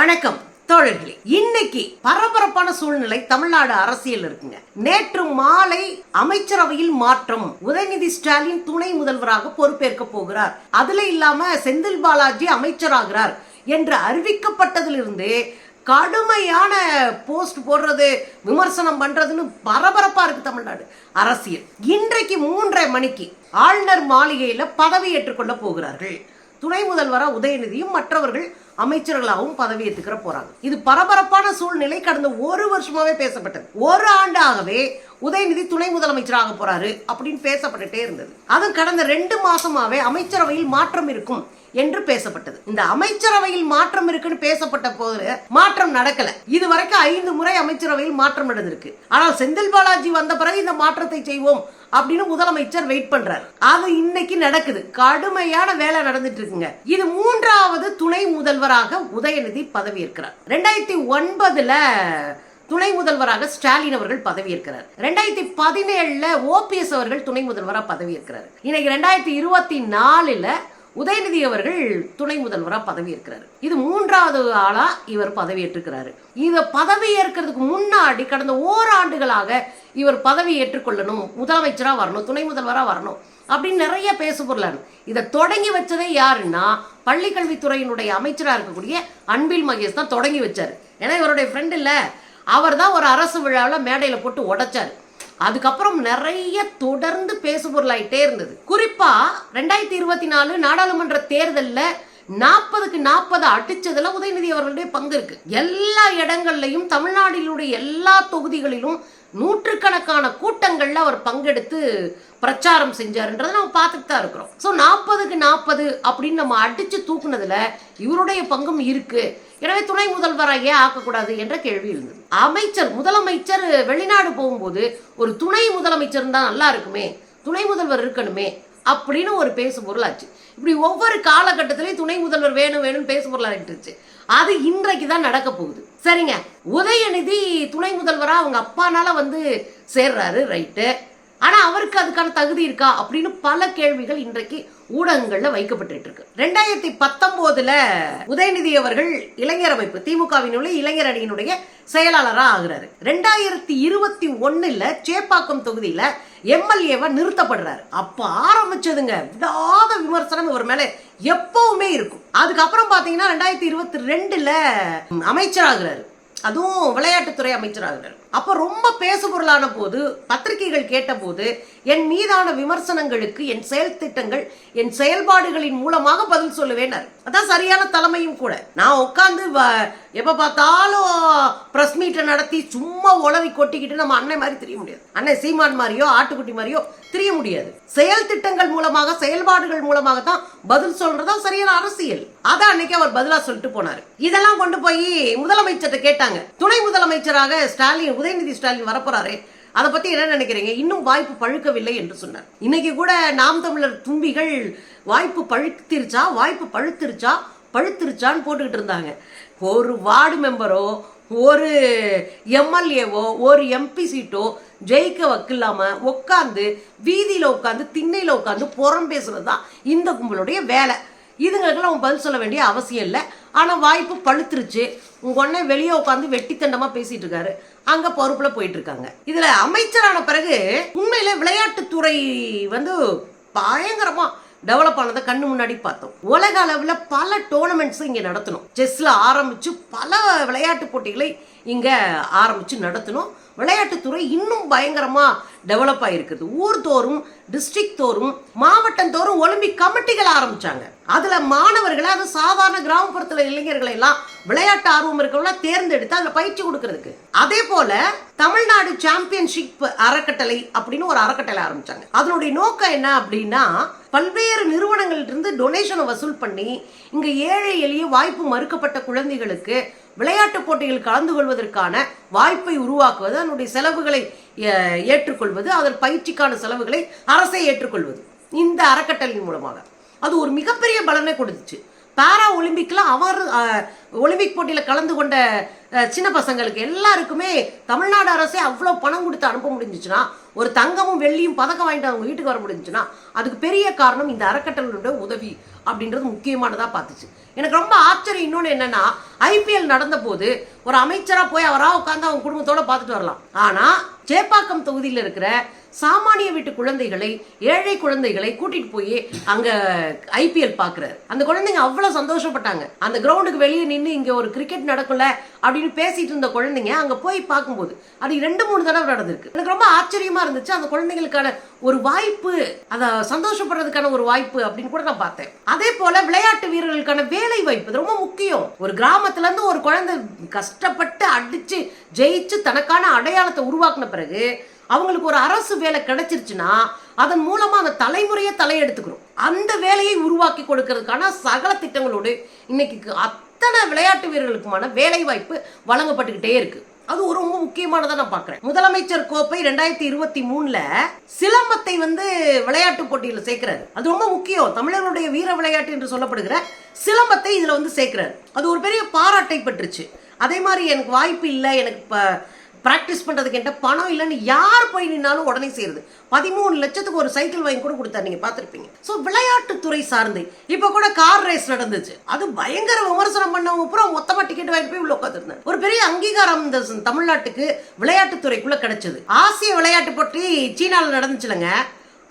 வணக்கம் தோழர்களே. இன்னைக்கு பரபரப்பான சூழ்நிலை தமிழ்நாடு அரசியல் இருக்குங்க. நேற்று மாலை அமைச்சரவையில் மாற்றம் உதயநிதி ஸ்டாலின் துணை முதல்வராக பொறுப்பேற்க போகிறார். அதுல இல்லாம செந்தில் பாலாஜி அமைச்சராகிறார் என்று அறிவிக்கப்பட்டதிலிருந்து கடுமையான போஸ்ட் போடுறது விமர்சனம் பண்றதுன்னு பரபரப்பா இருக்கு தமிழ்நாடு அரசியல். இன்றைக்கு மூன்றரை மணிக்கு ஆளுநர் மாளிகையில பதவி ஏற்றுக்கொள்ள போகிறார்கள். துணை முதல்வராக உதயநிதியும் மற்றவர்கள் அமைச்சர்களாகவும் பதவியேற்றுக்கிற போறாங்க. இது பரபரப்பான சூழ்நிலை கடந்த ஒரு வருஷமாவே பேசப்பட்டது. ஒரு ஆண்டாகவே உதயநிதி துணை முதலமைச்சராக போறாரு அப்படின்னு பேசப்பட்டுட்டே இருந்தது. அதுவும் கடந்த ரெண்டு மாசமாவே அமைச்சரவையில் மாற்றம் இருக்கும் என்று பேசப்பட்டது. இந்த அமைச்சரவையில் மாற்றம் இருக்குன்னு பேசப்பட்ட போது மாற்றம் நடக்கல. இது வரைக்கும் ஐந்து முறை அமைச்சரவையில் மாற்றம் நடந்திருக்கு. ஆனால் செந்தில் பாலாஜி வந்த பிறகு இந்த மாற்றத்தை செய்வோம் அப்படின்னு முதலமைச்சர் வெயிட் பண்றாரு. அது இன்னைக்கு நடக்குது. கடுமையான வேலை நடந்துட்டு இருக்குங்க. இது மூன்றாவது துணை முதல்வராக உதயநிதி பதவி இருக்கிறார் ரெண்டாயிரத்தி ஒன்பதுல துணை முதல்வராக ஸ்டாலின் அவர்கள் பதவியேற்கிறார். ரெண்டாயிரத்தி பதினேழுல ஓபிஎஸ் அவர்கள் துணை முதல்வராக பதவி இருக்கிறார் இன்னைக்கு ரெண்டாயிரத்தி இருபத்தி நாலுல உதயநிதி அவர்கள் துணை முதல்வராக பதவியேற்கிறார். இது மூன்றாவது ஆளா இவர் பதவியேற்றுக்கிறாரு இந்த பதவி ஏற்கிறதுக்கு முன்னாடி கடந்த ஓராண்டுகளாக இவர் பதவி ஏற்றுக்கொள்ளணும் முதலமைச்சராக வரணும் துணை முதல்வராக வரணும் அப்படின்னு நிறைய பேச பொருளாரு இதை தொடங்கி வச்சதே யாருன்னா பள்ளிக்கல்வித்துறையினுடைய அமைச்சராக இருக்கக்கூடிய அன்பில் மகேஷ் தான் தொடங்கி வச்சார். ஏன்னா இவருடைய ஃப்ரெண்ட் இல்லை. அவர் தான் ஒரு அரசு விழாவில் மேடையில் போட்டு உடைச்சார். அதுக்கப்புறம் நிறைய தொடர்ந்து பேசு பொருளாயிட்டே இருந்தது. குறிப்பா ரெண்டாயிரத்தி இருபத்தி நாலு நாடாளுமன்ற தேர்தலில் நாற்பதுக்கு நாற்பது அடிச்சதுல உதயநிதி அவர்களுடைய பங்கு இருக்கு. எல்லா இடங்கள்லையும் தமிழ்நாட்டிலுடைய எல்லா தொகுதிகளிலும் நூற்றுக்கணக்கான கூட்டங்களில் அவர் பங்கெடுத்து பிரச்சாரம் செஞ்சாருன்றதை நம்ம பார்த்துட்டு தான் இருக்கிறோம். ஸோ நாற்பதுக்கு நாற்பது அப்படின்னு நம்ம அடிச்சு தூக்குனதுல இவருடைய பங்கும் இருக்கு. எனவே துணை முதல்வராக ஏன் ஆக்கக்கூடாது என்ற கேள்வி இருந்தது. அமைச்சர் முதலமைச்சர் வெளிநாடு போகும்போது ஒரு துணை முதலமைச்சர் தான் நல்லா இருக்குமே துணை முதல்வர் இருக்கணுமே அப்படின்னு ஒரு பேசு பொருளாச்சு இப்படி ஒவ்வொரு காலகட்டத்திலையும் துணை முதல்வர் வேணும் வேணும்னு பேசு பொருளாகிட்டு அது இன்றைக்கு தான் நடக்க போகுது. சரிங்க. உதயநிதி துணை முதல்வராக அவங்க அப்பானால வந்து சேர்றாரு ரைட்டு. ஆனால் அவருக்கு அதுக்கான தகுதி இருக்கா அப்படின்னு பல கேள்விகள் இன்றைக்கு ஊடகங்களில் வைக்கப்பட்டு இருக்கு. ரெண்டாயிரத்தி பத்தொன்பதுல உதயநிதி அவர்கள் இளைஞர் அமைப்பு திமுகவினுடைய இளைஞர் அணியினுடைய செயலாளராக ஆகுறாரு. ரெண்டாயிரத்தி இருபத்தி ஒன்னுல சேப்பாக்கம் தொகுதியில எம்எல்ஏவா நிறுத்தப்படுறாரு. அப்ப ஆரம்பிச்சதுங்க விடாத விமர்சனம் இவர் மேல எப்பவுமே இருக்கும். அதுக்கப்புறம் பாத்தீங்கன்னா ரெண்டாயிரத்தி இருபத்தி ரெண்டுல அமைச்சராகிறாரு. அதுவும் விளையாட்டுத்துறை அமைச்சராகிறாரு. அப்போ ரொம்ப பேசு பொருளான போது பத்திரிகைகள் கேட்டபோது என் மீதான விமர்சனங்களுக்கு என் செயல் திட்டங்கள் என் செயல்பாடுகளின் மூலமாக பதில் சொல்லுவேனர் அதான் சரியான தலைமையும் கூட. நான் உட்காந்து எப்போ பார்த்தாலும் ப்ரெஸ் மீட்டை நடத்தி சும்மா உளவி கொட்டிக்கிட்டு நம்ம அன்னை மாதிரி தெரிய முடியாது. அன்னை சீமான் மாதிரியோ ஆட்டுக்குட்டி மாதிரியோ தெரிய முடியாது. செயல் திட்டங்கள் மூலமாக செயல்பாடுகள் மூலமாக தான் பதில் சொல்றதா சரியான அரசியல். அதான் அன்னைக்கு அவர் பதிலாக சொல்லிட்டு போனார். இதெல்லாம் கொண்டு போய் முதலமைச்சர்கிட்ட கேட்டாங்க. துணை முதலமைச்சராக ஸ்டாலின் உதயநிதி ஸ்டாலின் வரப்போறாரு? அதை பத்தி என்ன நினைக்கிறீங்க? இன்னும் வாய்ப்பு பழுக்கவில்லை என்று சொன்னார். இன்னைக்கு கூட நாம் தமிழர் தும்பிகள் வாய்ப்பு பழுத்திருச்சா? வாய்ப்பு பழுத்திருச்சா? பழுத்திருச்சான்னு போட்டுக்கிட்டு இருந்தாங்க. ஒரு வார்டு மெம்பரோ ஒரு எம்எல்ஏவோ ஒரு எம்பி சீட்டோ ஜெயிக்க வக்கில்லாமல் உட்காந்து வீதியில் உட்காந்து திண்ணையில் உட்காந்து புறம் பேசுறது தான் இந்த கும்பலுடைய வேலை. இதுங்களுக்கெல்லாம் அவன் பதில் சொல்ல வேண்டிய அவசியம் இல்லை. ஆனால் வாய்ப்பு பழுத்துருச்சு. உங்க உடனே வெளியே உட்காந்து வெட்டித்தண்டமாக பேசிகிட்டு இருக்காரு. அங்க பொறுப்புல போயிட்டு இருக்காங்க இதுல அமைச்சரான பிறகு உண்மையில விளையாட்டுத்துறை வந்து பயங்கரமா டெவலப் ஆனதை கண்ணு முன்னாடி பார்த்தோம். உலக அளவில் பல டோர்னமெண்ட்ஸும் இங்கே நடத்தணும். செஸ்ல ஆரம்பிச்சு பல விளையாட்டு போட்டிகளை இங்கே ஆரம்பிச்சு நடத்தணும். விளையாட்டுத்துறை இன்னும் பயங்கரமாக டெவலப் ஆகிருக்குது ஊர் தோறும் டிஸ்ட்ரிக்ட் தோறும் மாவட்டம் தோறும் ஒலிம்பிக் கமிட்டிகள் ஆரம்பித்தாங்க அதில் மாணவர்களை அது சாதாரண கிராமப்புறத்தில் இளைஞர்களை எல்லாம் விளையாட்டு ஆர்வம் இருக்கிறவங்களாம் தேர்ந்தெடுத்து அதில் பயிற்சி கொடுக்கறதுக்கு. அதே போல தமிழ்நாடு சாம்பியன்ஷிப் அறக்கட்டளை அப்படின்னு ஒரு அறக்கட்டளை ஆரம்பிச்சாங்க. அதனுடைய நோக்கம் என்ன அப்படின்னா பல்வேறு நிறுவனங்கள்ட்ட இருந்து டொனேஷனை வசூல் பண்ணி இங்கே ஏழை எளிய வாய்ப்பு மறுக்கப்பட்ட குழந்தைகளுக்கு விளையாட்டு போட்டியில் கலந்து கொள்வதற்கான வாய்ப்பை உருவாக்குவது அதனுடைய செலவுகளை ஏற்றுக்கொள்வது அதன் பயிற்சிக்கான செலவுகளை அரசை ஏற்றுக்கொள்வது. இந்த அறக்கட்டளையின் மூலமாக. அது ஒரு மிகப்பெரிய பலனை கொடுத்துச்சு. பாரா ஒலிம்பிக்கில் அவர் ஒலிம்பிக் போட்டியில் கலந்து கொண்ட சின்ன பசங்களுக்கு எல்லாருக்குமே தமிழ்நாடு அரசே அவ்வளோ பணம் கொடுத்து அனுப்ப முடிஞ்சிச்சுன்னா ஒரு தங்கமும் வெள்ளியும் பதக்கம் வாங்கிட்டு அவங்க வீட்டுக்கு வர முடிஞ்சுன்னா அதுக்கு பெரிய காரணம் இந்த அறக்கட்டளோட உதவி அப்படின்றது முக்கியமானதாக பார்த்துச்சு. எனக்கு ரொம்ப ஆச்சரியம் இன்னொன்று என்னென்னா ஐபிஎல் நடந்த போது ஒரு அமைச்சராக போய் அவராக உட்காந்து அவங்க குடும்பத்தோட பார்த்துட்டு வரலாம். ஆனால் சேப்பாக்கம் தொகுதியில் இருக்கிற சாமானிய வீட்டு குழந்தைகளை ஏழை குழந்தைகளை கூட்டிட்டு போய் அங்க ஐபிஎல் பாக்குறாரு. அந்த குழந்தைங்க அவ்வளவு சந்தோஷப்பட்டாங்க. அந்த கிரவுண்டுக்கு வெளியே நின்று இங்க ஒரு கிரிக்கெட் நடக்கல அப்படின்னு பேசிட்டு இருந்த குழந்தைங்க அங்க போய் பார்க்கும்போது அது ரெண்டு மூணு தடவை நடந்திருக்கு. எனக்கு ரொம்ப ஆச்சரியமா இருந்துச்சு. அந்த குழந்தைங்களுக்கான ஒரு வாய்ப்பு அத சந்தோஷப்படுறதுக்கான ஒரு வாய்ப்பு அப்படின்னு கூட நான் பார்த்தேன். அதே போல விளையாட்டு வீரர்களுக்கான வேலை வாய்ப்பு ரொம்ப முக்கியம். ஒரு கிராமத்துல இருந்து ஒரு குழந்தை கஷ்டப்பட்டு அடிச்சு ஜெயிச்சு தனக்கான அடையாளத்தை உருவாக்குன பிறகு அவங்களுக்கு ஒரு அரசு வேலை கிடைச்சிருச்சுன்னா அதன் மூலமாக அந்த தலைமுறையை தலையெடுத்துக்கிறோம் அந்த வேலையை உருவாக்கி கொடுக்கறதுக்கான சகல திட்டங்களோடு இன்னைக்கு அத்தனை விளையாட்டு வீரர்களுக்குமான வேலை வாய்ப்பு வழங்கப்பட்டுக்கிட்டே இருக்கு. அது ஒரு ரொம்ப முக்கியமானதாக நான் பார்க்குறேன் முதலமைச்சர் கோப்பை ரெண்டாயிரத்தி இருபத்தி மூணில் சிலம்பத்தை வந்து விளையாட்டு போட்டியில் சேர்க்கிறாரு. அது ரொம்ப முக்கியம். தமிழர்களுடைய வீர விளையாட்டு என்று சொல்லப்படுகிற சிலம்பத்தை இதில் வந்து சேர்க்கிறாரு. அது ஒரு பெரிய பாராட்டை பெற்றுச்சு. அதே மாதிரி எனக்கு வாய்ப்பு இல்லை. எனக்கு இப்போ ப்ராக்டிஸ் பண்ணுறதுக்கு என்கிட்ட பணம் இல்லைன்னு யார் போய் நின்னாலும் உடனே செய்யுது பதிமூணு லட்சத்துக்கு ஒரு சைக்கிள் வாங்கி கூட கொடுத்தா நீங்கள் பார்த்துருப்பீங்க. ஸோ விளையாட்டுத்துறை சார்ந்து இப்போ கூட கார் ரேஸ் நடந்துச்சு. அது பயங்கர விமர்சனம் பண்ணவங்க பூரா மொத்தமாக டிக்கெட் வாங்கிட்டு போய் உள்ள உட்காந்துருந்தேன் ஒரு பெரிய அங்கீகாரம் இந்த தமிழ்நாட்டுக்கு விளையாட்டுத்துறைக்குள்ளே கிடைச்சது. ஆசிய விளையாட்டு போட்டி சீனாவில் நடந்துச்சுலங்க.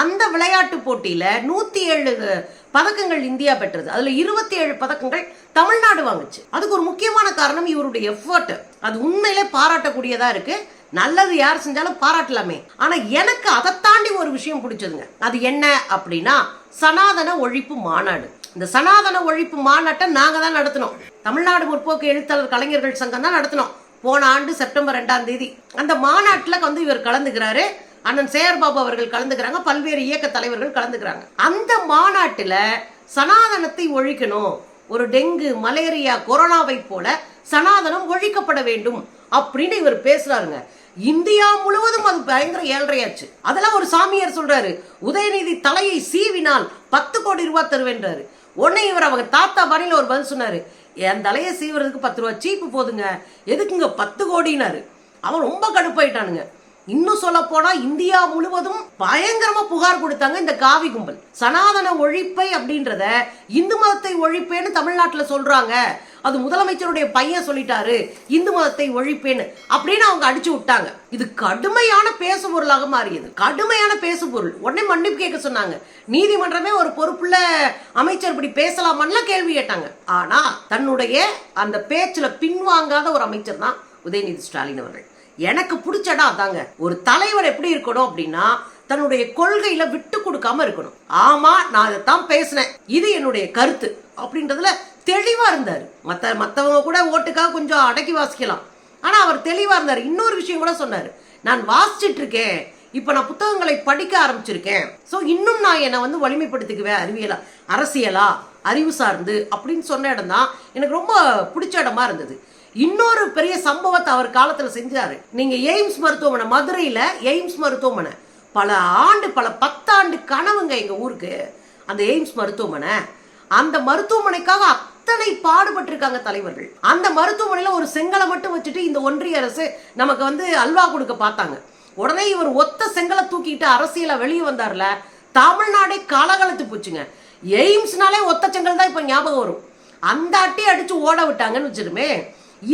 அந்த விளையாட்டு போட்டியில் நூற்றி ஏழு பதக்கங்கள் இந்தியா பெற்றது. அதில் இருபத்தி ஏழு பதக்கங்கள் தமிழ்நாடு வாங்குச்சு. அதுக்கு ஒரு முக்கியமான காரணம் இவருடைய எஃபர்ட் அது உண்மையிலே பாராட்டக்கூடியதா இருக்கு. நல்லது யார் செஞ்சாலும் பாராட்டலாமே. ஆனா எனக்கு அதை தாண்டி ஒரு விஷயம் பிடிச்சதுங்க. அது என்ன அப்படின்னா சனாதன ஒழிப்பு மாநாடு. இந்த சனாதன ஒழிப்பு மாநாட்டை நாங்க தான் நடத்தினோம். தமிழ்நாடு முற்போக்கு எழுத்தாளர் கலைஞர்கள் சங்கம் தான் நடத்தினோம். போன ஆண்டு செப்டம்பர் ரெண்டாம் தேதி. அந்த மாநாட்டில் வந்து இவர் கலந்துக்கிறாரு. அண்ணன் சேகர்பாபு அவர்கள் கலந்துக்கிறாங்க பல்வேறு இயக்க தலைவர்கள் கலந்துக்கிறாங்க. அந்த மாநாட்டில் சனாதனத்தை ஒழிக்கணும் ஒரு டெங்கு மலேரியா கொரோனாவை போல சனாதனம் ஒழிக்கப்பட வேண்டும் அப்படின்னு இவர் பேசுறாருங்க. இந்தியா முழுவதும் அது பயங்கர ஏழ்றையாச்சு. அதெல்லாம் ஒரு சாமியார் சொல்றாரு உதயநிதி தலையை சீவினால் பத்து கோடி ரூபாய் தருவேன்றாரு. உடனே இவர் அவங்க தாத்தா பாணியில ஒரு பதில் சொன்னாரு என் தலையை சீவுறதுக்கு பத்து ரூபா சீப்பு போதுங்க எதுக்குங்க பத்து கோடினாரு? அவன் ரொம்ப கடுப்பாயிட்டானுங்க. இன்னும் சொல்ல போனா இந்தியா முழுவதும் பயங்கரமா புகார் கொடுத்தாங்க இந்த காவி கும்பல். சனாதன ஒழிப்பை அப்படின்றத இந்து மதத்தை ஒழிப்பேன்னு தமிழ்நாட்டில் சொல்றாங்க. அது முதலமைச்சருடைய பையன் சொல்லிட்டாரு இந்து மதத்தை ஒழிப்பேன்னு அப்படின்னு அவங்க அடிச்சு விட்டாங்க. இது கடுமையான பேசு பொருளாக மாறியது. கடுமையான பேசு பொருள் உடனே மன்னிப்பு கேட்க சொன்னாங்க. நீதிமன்றமே ஒரு பொறுப்புள்ள அமைச்சர் இப்படி பேசலாமான்லாம் கேள்வி கேட்டாங்க. ஆனா தன்னுடைய அந்த பேச்சுல பின்வாங்காத ஒரு அமைச்சர் தான் உதயநிதி ஸ்டாலின் அவர்கள். எனக்கு பிடிச்சடா அதாங்க. ஒரு தலைவர் எப்படி இருக்கணும் அப்படின்னா தன்னுடைய கொள்கையில விட்டு கொடுக்காம இருக்கணும். ஆமா நான் இதைத்தான் பேசினேன். இது என்னுடைய கருத்து. அப்படின்றதுல தெளிவா இருந்தார். மற்ற மற்றவங்க கூட ஓட்டுக்காக கொஞ்சம் அடக்கி வாசிக்கலாம். ஆனா அவர் தெளிவா இருந்தார். இன்னொரு விஷயம் கூட சொன்னார். நான் வாசிச்சிட்டு இருக்கேன். இப்போ நான் புத்தகங்களை படிக்க ஆரம்பிச்சிருக்கேன். ஸோ இன்னும் நான் என்னை வந்து வலிமைப்படுத்திக்குவேன் அறிவியலா. அரசியலா அறிவு சார்ந்து அப்படின்னு சொன்ன இடம் தான் எனக்கு ரொம்ப பிடிச்ச இடமா இருந்தது. இன்னொரு பெரிய சம்பவத்தை அவர் காலத்தில் செஞ்சார். நீங்கள் எய்ம்ஸ் மருத்துவமனை மதுரையில் எய்ம்ஸ் மருத்துவமனை. பல ஆண்டு பல பத்தாண்டு கனவுங்க எங்கள் ஊருக்கு. அந்த எய்ம்ஸ் மருத்துவமனை. அந்த மருத்துவமனைக்காக அத்தனை பாடுபட்டிருக்காங்க தலைவர்கள். அந்த மருத்துவமனையில் ஒரு செங்கலை மட்டும் வச்சுட்டு இந்த ஒன்றிய அரசு நமக்கு வந்து அல்வா கொடுக்க பார்த்தாங்க. உடனே இவர் ஒத்த செங்கலை தூக்கிட்டு அரசியலை வெளியே வந்தார்ல. தமிழ்நாடே கலகலத்து போச்சுங்க. எய்ம்ஸ்னாலே ஒத்த செங்கல் தான் இப்போ ஞாபகம் வரும். அந்த அட்டி அடித்து ஓட விட்டாங்கன்னு வச்சிருமே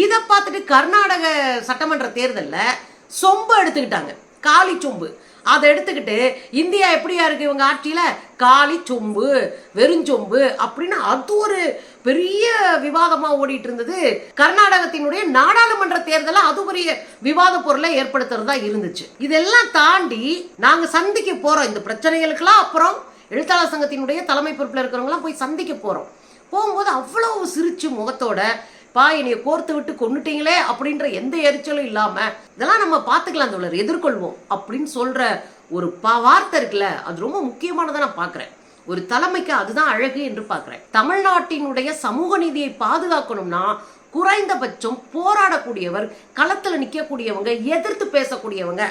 இதை பார்த்துட்டு கர்நாடக சட்டமன்ற தேர்தலில் சொம்பு எடுத்துக்கிட்டாங்க. காலி சொம்பு. அதை எடுத்துக்கிட்டு இந்தியா எப்படியா இருக்கு இவங்க ஆட்சியில்? காலி சொம்பு வெறுஞ்சொம்பு அப்படின்னு அது ஒரு பெரிய விவாதமாக ஓடிட்டு இருந்தது கர்நாடகத்தினுடைய நாடாளுமன்ற தேர்தலை அது பெரிய விவாத பொருளை ஏற்படுத்துறதா இருந்துச்சு. இதெல்லாம் தாண்டி நாங்கள் சந்திக்க போகிறோம் இந்த பிரச்சனைகளுக்கெல்லாம் அப்புறம் எழுத்தாளர் சங்கத்தினுடைய தலைமை பொறுப்பில் இருக்கிறவங்களாம் போய் சந்திக்க போகிறோம் போகும்போது அவ்வளோ சிரிச்சு முகத்தோட பா என்னைய கோர்த்து விட்டு கொண்டுட்டீங்களே அப்படின்ற எந்த எரிச்சலும் இல்லாம இதெல்லாம் நம்ம பார்த்துக்கலாம் தோழர் எதிர்கொள்வோம் அப்படின்னு சொல்ற ஒரு பா வார்த்தை இருக்குல்ல அது ரொம்ப முக்கியமானதை நான் பார்க்குறேன். ஒரு தலைமைக்கு அதுதான் அழகு என்று பார்க்கிறேன். தமிழ்நாட்டினுடைய சமூக நீதியை பாதுகாக்கணும்னா குறைந்தபட்சம் போராடக்கூடியவர் களத்தில் நிற்கக்கூடியவங்க எதிர்த்து பேசக்கூடியவங்க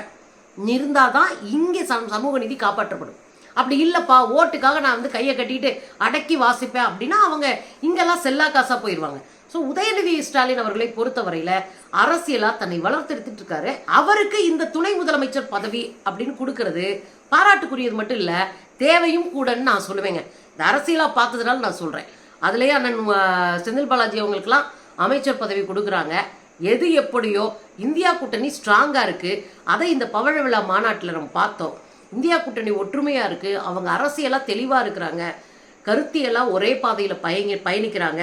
இருந்தால் தான் இங்கே சம்- சமூக நீதி காப்பாற்றப்படும். அப்படி இல்லைப்பா ஓட்டுக்காக நான் வந்து கையை கட்டிட்டு அடக்கி வாசிப்பேன் அப்படின்னா அவங்க இங்கெல்லாம் செல்லா காசாக போயிடுவாங்க ஸோ உதயநிதி ஸ்டாலின் அவர்களை பொறுத்தவரையில் அரசியலாக தன்னை வளர்த்தெடுத்துட்டு இருக்காரு. அவருக்கு இந்த துணை முதலமைச்சர் பதவி அப்படின்னு கொடுக்கறது பாராட்டுக்குரியது மட்டும் இல்லை தேவையும் கூடன்னு நான் சொல்லுவேங்க. இந்த அரசியலாக பார்த்ததுனால நான் சொல்கிறேன் அதுலேயே அண்ணன் செந்தில் பாலாஜி அவங்களுக்குலாம் அமைச்சர் பதவி கொடுக்குறாங்க. எது எப்படியோ இந்தியா கூட்டணி ஸ்ட்ராங்காக இருக்குது அதை இந்த பவழ விழா மாநாட்டில் நம்ம பார்த்தோம். இந்தியா கூட்டணி ஒற்றுமையாக இருக்குது அவங்க அரசியலாக தெளிவாக இருக்கிறாங்க. கருத்தியெல்லாம் ஒரே பாதையில் பயங்கி பயணிக்கிறாங்க.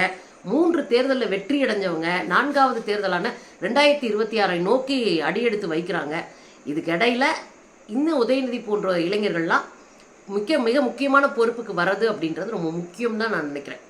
மூன்று தேர்தலில் வெற்றி அடைஞ்சவங்க நான்காவது தேர்தலான ரெண்டாயிரத்தி இருபத்தி ஆறை நோக்கி அடியெடுத்து வைக்கிறாங்க. இதுக்கிடையில் இன்னும் உதயநிதி போன்ற இளைஞர்கள்லாம் முக்கிய மிக முக்கியமான பொறுப்புக்கு வர்றது அப்படின்றது ரொம்ப முக்கியம் தான் நான் நினைக்கிறேன்.